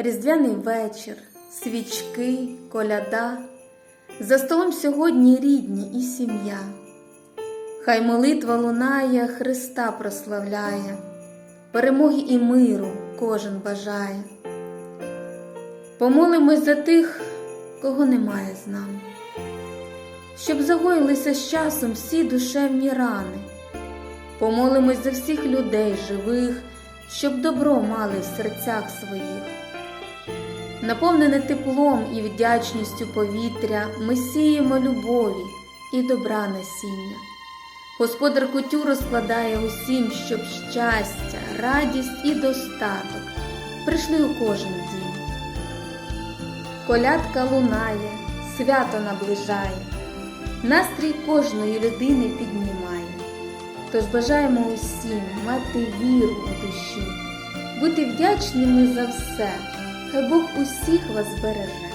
Різдвяний вечір, свічки, коляда, за столом сьогодні рідні і сім'я. Хай молитва лунає, Христа прославляє, перемоги і миру кожен бажає. Помолимось за тих, кого немає з нами, щоб загоїлися з часом всі душевні рани. Помолимось за всіх людей живих, щоб добро мали в серцях своїх. Наповнене теплом і вдячністю повітря, ми сіємо любові і добра насіння. Господар кутю розкладає усім, щоб щастя, радість і достаток прийшли у кожен дім. Колядка лунає, свято наближає, настрій кожної людини піднімає. Тож бажаємо усім мати віру у душі, бути вдячними за все, хай Бог усіх вас береже.